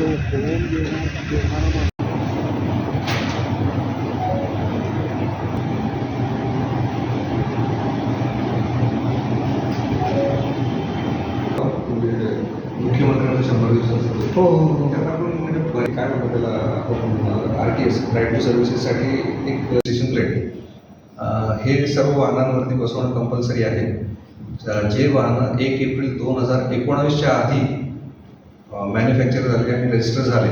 म्हणजे मुख्यमंत्र्यांचं शंभर दिवसाचं. हो हो हो. आपण म्हणजे काय त्याला आपण R T S right to सर्व्हिसेससाठी एक स्टेशन प्लेट हे सर्व वाहनांवरती बसवणं कंपल्सरी आहे. ज- जे वाहनं एक एप्रिल दोन हजार एकोणावीसच्या आधी मॅन्युफॅक्चर झाले आणि रजिस्टर झाले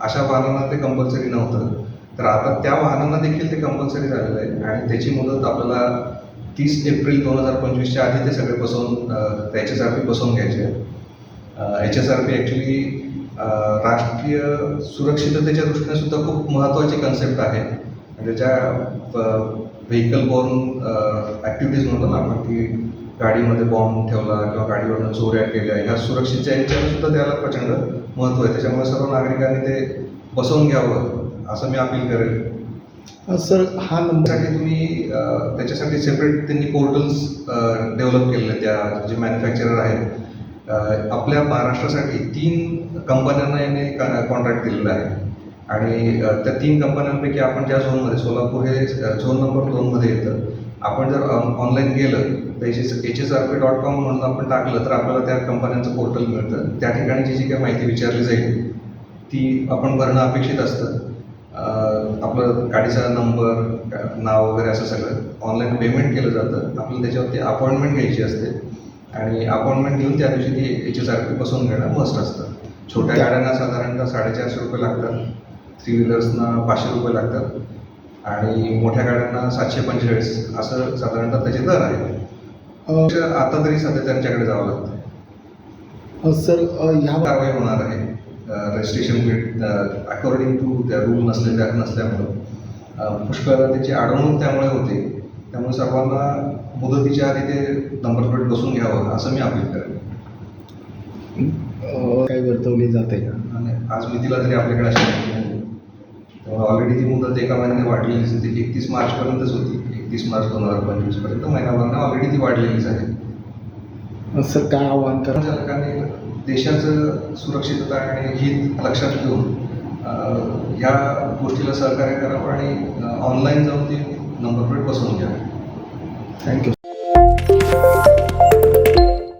अशा वाहनांना ते कंपल्सरी नव्हतं. तर आता त्या वाहनांना देखील ते कंपल्सरी झालेलं आहे आणि त्याची मुदत आपल्याला तीस एप्रिल दोन हजार पंचवीसच्या आधी ते सगळे बसवून एच एस आर पी बसवून घ्यायचे. आहेत H S R P actually राष्ट्रीय सुरक्षिततेच्या दृष्टीने सुद्धा खूप महत्त्वाची कन्सेप्ट आहे. म्हणजे ज्या व्हेकल बॉर्न ॲक्टिव्हिटीज म्हणतो ना आपण की गाडीमध्ये बॉम्ब ठेवला किंवा गाडीवरनं चोऱ्या केल्या ह्या सुरक्षेच्या याच्यावर सुद्धा त्याला प्रचंड महत्त्व आहे. त्याच्यामुळे सर्व नागरिकांनी ते बसवून घ्यावं असं मी अपील करेल. अ, सर हा नंबर त्यासाठी तुम्ही त्याच्यासाठी सेपरेट त्यांनी पोर्टल्स डेव्हलप केलेले त्या जे मॅन्युफॅक्चरर आहेत. आपल्या महाराष्ट्रासाठी तीन कंपन्यांना याने कॉन्ट्रॅक्ट दिलेला आहे. आणि त्या तीन कंपन्यांपैकी आपण ज्या झोनमध्ये सोलापूर हे झोन नंबर दोनमध्ये येतं आपण जर ऑनलाईन गेलं तर H S H S R P dot com म्हणून आपण टाकलं तर आपल्याला त्या कंपन्यांचं पोर्टल मिळतं. त्या ठिकाणी जी जी काही माहिती विचारली जाईल ती आपण भरणं अपेक्षित असतं. आपलं गाडीचा नंबर नाव वगैरे असं सगळं ऑनलाईन पेमेंट केलं जातं. आपल्याला त्याच्यावरती अपॉइंटमेंट घ्यायची असते. आणि अपॉइंटमेंट घेऊन त्या दिवशी ती एच एस आर पी बसवून घेणं मस्ट असतं. छोट्या गाड्यांना साधारणतः साडेचारशे रुपये लागतात. थ्री व्हीलर्सना पाचशे रुपये लागतात. आणि मोठ्या गाड्यांना सातशे पंचेचाळीस असं साधारणतः त्याचे दर आहे आता तरी सध्या त्यांच्याकडे जावं लागतं. सर ह्या कारवाई होणार आहे. रजिस्ट्रेशन प्लेट अकॉर्डिंग टू त्या रूल नसलेल्या नसल्यामुळं. पुष्कळ त्याची अडवणूक त्यामुळे होते. त्यामुळे सर्वांना मुदतीच्या आधी ते नंबर प्लेट बसून घ्यावं असं मी अपील करेन. काय वर्तवली जाते? आणि आज मितीला तरी आपल्याकडे अशी ती मुदत एका महिन्याने वाढलेलीच आहे ती एकतीस मार्चपर्यंतच होती. एकतीस मार्च दोन हजार पंचवीसपर्यंत महिनाभरानं ऑलरेडी ती वाढलेलीच आहे. सर काय आव्हान करा? संचालकांनी देशाचं सुरक्षितता आणि हित लक्षात घेऊन ह्या गोष्टीला सहकार्य करावं आणि ऑनलाईन जाऊन ती नंबर प्लेट बसवून घ्यावी थँक्यू